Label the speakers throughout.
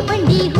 Speaker 1: 因为你。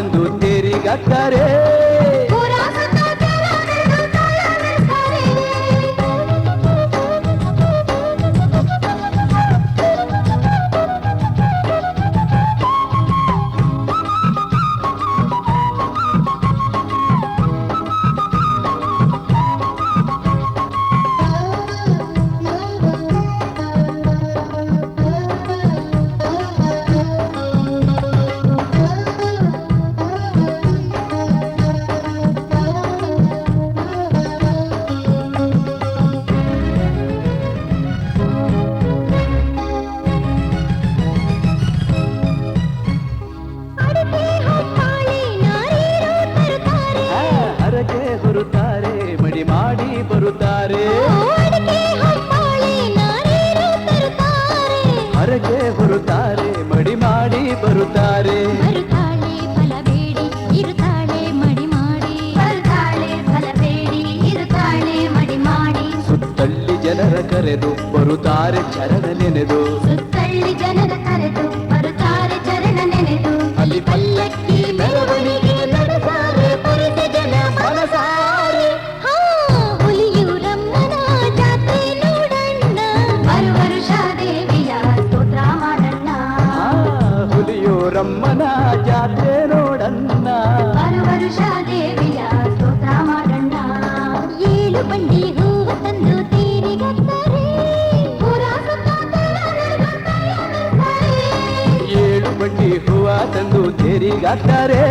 Speaker 1: ಎಂದು ತಿರುಗತ್ತರೆ
Speaker 2: ಮಡಿ ಮಾಡಿ ಬರುತ್ತಾರೆ. ಮಡಿ ಮಾಡಿ ಬರುತ್ತಾರೆ.
Speaker 1: ಹೊರಗೆ ಹೊರುತ್ತಾರೆ ಮಡಿ ಮಾಡಿ. ಬರುತ್ತಾರೆ
Speaker 2: ಸುತ್ತಳ್ಳಿ ಜನರ ಕರೆದು ಬರುತ್ತಾರೆ ಚರಣ ನೆನೆದು.
Speaker 1: ಸುತ್ತಳ್ಳಿ ಜನರ ಕರೆದು ಬರುತ್ತಾರೆ ಚರಣ ನೆನೆದು.
Speaker 2: ಅಲ್ಲಿ ಪಲ್ಲಕ್ಕಿ ಹುಲಿಯೂರಮ್ಮನ ಜಾತ್ರೆ ನೋಡನ್ನ
Speaker 1: ಬರು ವರುಷ ದೇವಿಯ ಸ್ತೋತ್ರ ಮಾಡಣ್ಣ ಏಳು ಬಂಡಿ ಹೂವ ತಂದು ತೀರಿಗತ್ತಾರೆ ಪುರ
Speaker 2: ಏಳು ಬಡ್ಡಿ ಹೂವ ತಂದು ತೆರಿಗಾಕ್ತಾರೆ